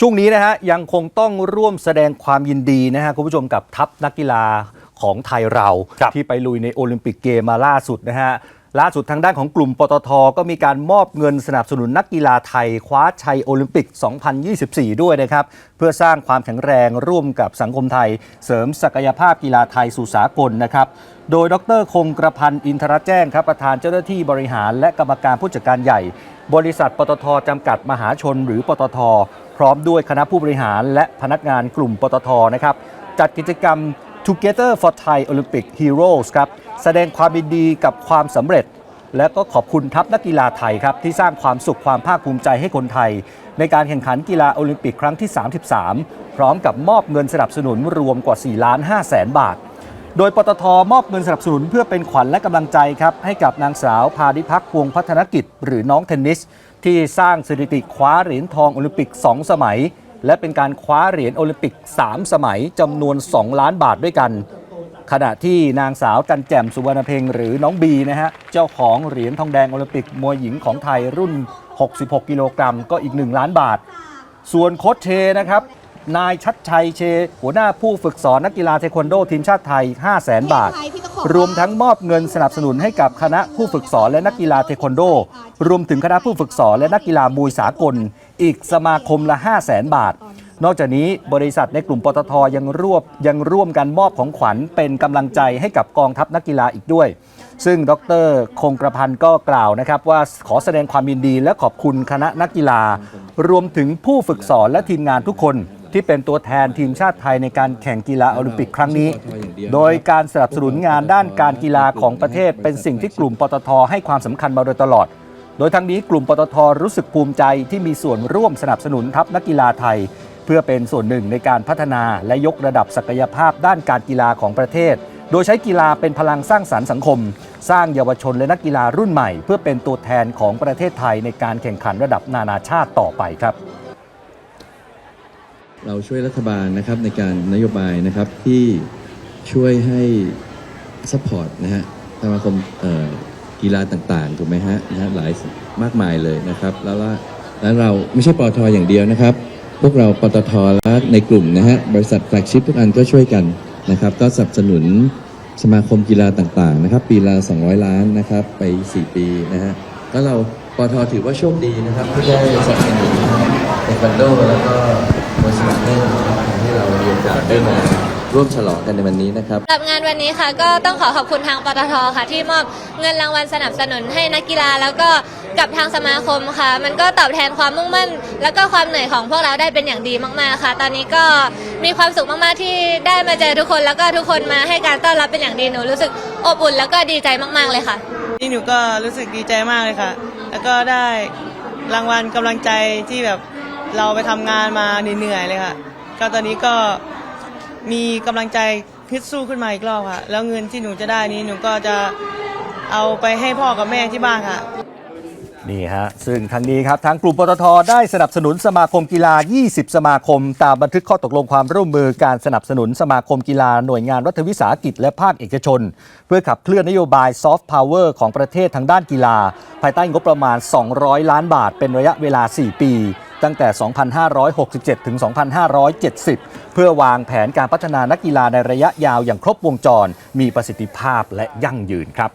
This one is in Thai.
ช่วงนี้นะฮะยังคงต้องร่วมแสดงความยินดีนะฮะคุณผู้ชมกับทัพนักกีฬาของไทยเราครับที่ไปลุยในโอลิมปิกเกมมาล่าสุดนะฮะล่าสุดทางด้านของกลุ่มปตท ก็มีการมอบเงินสนับสนุนนักกีฬาไทย คว้าชัยโอลิมปิก 2024 ด้วยนะครับ เพื่อสร้างความแข็งแรงร่วมกับสังคมไทย เสริมศักยภาพกีฬาไทยสู่สากลนะครับ โดยดรคงกระพันธ์อินทรแจ้งครับประธานเจ้าหน้าที่บริหารและกรรมการผู้จัดการใหญ่ บริษัทปตทจำกัดมหาชนหรือปตท พร้อมด้วยคณะผู้บริหารและพนักงานกลุ่มปตทนะครับจัดกิจกรรม Together for Thai Olympic Heroes ครับแสดงความยินดีกับความสำเร็จ และก็ขอบคุณทัพนักกีฬาไทยครับที่สร้างความสุขความภาคภูมิใจให้คนไทย ในการแข่งขันกีฬาโอลิมปิกครั้งที่ 33 พร้อมกับมอบเงินสนับสนุนรวมกว่า 4 ล้าน5แสนบาท โดยปตทมอบเงินสนับสนุนเพื่อเป็นขวัญและกำลังใจครับให้กับนางสาวพาดิพักวงพัฒนกิจ หรือน้องเทนนิส ที่สร้างสถิติคว้าเหรียญทองโอลิมปิก 2 สมัย และเป็นการคว้าเหรียญโอลิมปิก 3 สมัยจำนวน 2 ล้านบาทด้วยกัน ขณะที่นางสาวจันแจ่มสุวรรณเพ็งหรือน้องบีนะฮะเจ้าของเหรียญทองแดงโอลิมปิกมวยหญิงของไทยรุ่น 66 กิโลกรัมก็อีก 1 ล้านบาท ส่วนโค้ชเชนะครับนายชัดชัยเช หัวหน้าผู้ฝึกสอนนักกีฬาเทควันโดทีมชาติไทย 5 0 0แสนบาท รวมทั้งมอบเงินสนับสนุนให้กับคณะผู้ฝึกสอนและนักกีฬาเทควันโด รวมถึงคณะผู้ฝึกสอนและนักกีฬามวยสากล อีกสมาคมละ 5 0 0แสนบาท นอกจากนี้บริษัทในกลุ่มปตทยังรวบยังร่วมกันมอบของขวัญเป็นกำลังใจให้กับกองทัพนักกีฬาอีกด้วย ซึ่งดรคงกระพันธ์ก็กล่าวนะครับว่าขอแสดงความยินดีและขอบคุณคณะนักกีฬา รวมถึงผู้ฝึกสอนและทีมงานทุกคนที่เป็นตัวแทนทีมชาติไทยในการแข่งกีฬาโอลิมปิกครั้งนี้ โดยการสนับสนุนงานด้านการกีฬาของประเทศเป็นสิ่งที่กลุ่มปตทให้ความสำคัญมาโดยตลอด โดยทั้งนี้กลุ่มปตทรู้สึกภูมิใจที่มีส่วนร่วมสนับสนุนทัพนักกีฬาไทย เพื่อเป็นส่วนหนึ่งในการพัฒนาและยกระดับศักยภาพด้านการกีฬาของประเทศ โดยใช้กีฬาเป็นพลังสร้างสรรค์สังคม สร้างเยาวชนและนักกีฬารุ่นใหม่ เพื่อเป็นตัวแทนของประเทศไทยในการแข่งขันระดับนานาชาติต่อไปครับ เราช่วยรัฐบาลนะครับในการนโยบายนะครับที่ช่วยให้ซัพพอร์ตนะฮะสมาคมเอ่อ กีฬาต่างๆ ถูกไหมฮะนะฮะหลายมากมายเลยนะครับ แล้วว่าแล้วเราไม่ใช่ปตทอย่างเดียวนะครับ พวกเราปตทและในกลุ่มนะฮะบริษัทแฟลกชิพทุกอันก็ช่วยกันนะครับ ก็สนับสนุนสมาคมกีฬาต่างๆนะครับ ปีละ 200 ล้านนะครับ ไป 4 ปีนะฮะแล้วเราปตทถือว่าโชคดีนะครับที่ได้สนับสนุนเทควันโดแล้วก็ มวยสมัครเล่นนะครับทำให้เรามีโอกาสได้มาร่วมฉลองกันในวันนี้นะครับ สำหรับงานวันนี้ค่ะก็ต้องขอขอบคุณทางปตทค่ะ ที่มอบเงินรางวัลสนับสนุนให้นักกีฬา แล้วก็กับทางสมาคมค่ะ มันก็ตอบแทนความมุ่งมั่น แล้วก็ความเหนื่อยของพวกเราได้เป็นอย่างดีมากๆค่ะ ตอนนี้ก็มีความสุขมากๆที่ได้มาเจอทุกคน แล้วก็ทุกคนมาให้การต้อนรับเป็นอย่างดีหนูรู้สึกอบอุ่นแล้วก็ดีใจมากๆเลยค่ะ นี่หนูก็รู้สึกดีใจมากเลยค่ะ แล้วก็ได้รางวัลกำลังใจที่แบบ เราไปทำงานมาเหนื่อยๆเลยค่ะ ก็ตอนนี้ก็มีกำลังใจฮึดสู้ขึ้นมาอีกรอบค่ะ แล้วเงินที่หนูจะได้นี้หนูก็จะเอาไปให้พ่อกับแม่ที่บ้านค่ะ นี่ฮะ ซึ่งทางนี้ครับทางกลุ่มปตทได้สนับสนุนสมาคมกีฬา 20 สมาคม ตามบันทึกข้อตกลงความร่วมมือการสนับสนุนสมาคมกีฬาหน่วยงานรัฐวิสาหกิจและภาคเอกชน เพื่อขับเคลื่อนนโยบายซอฟต์พาวเวอร์ของประเทศทางด้านกีฬา ภายใต้งบประมาณ 200 ล้านบาทเป็นระยะเวลา 4 ปี ตั้งแต่ 2567 ถึง 2570 เพื่อวางแผนการพัฒนานักกีฬาในระยะยาวอย่างครบวงจร มีประสิทธิภาพและยั่งยืนครับ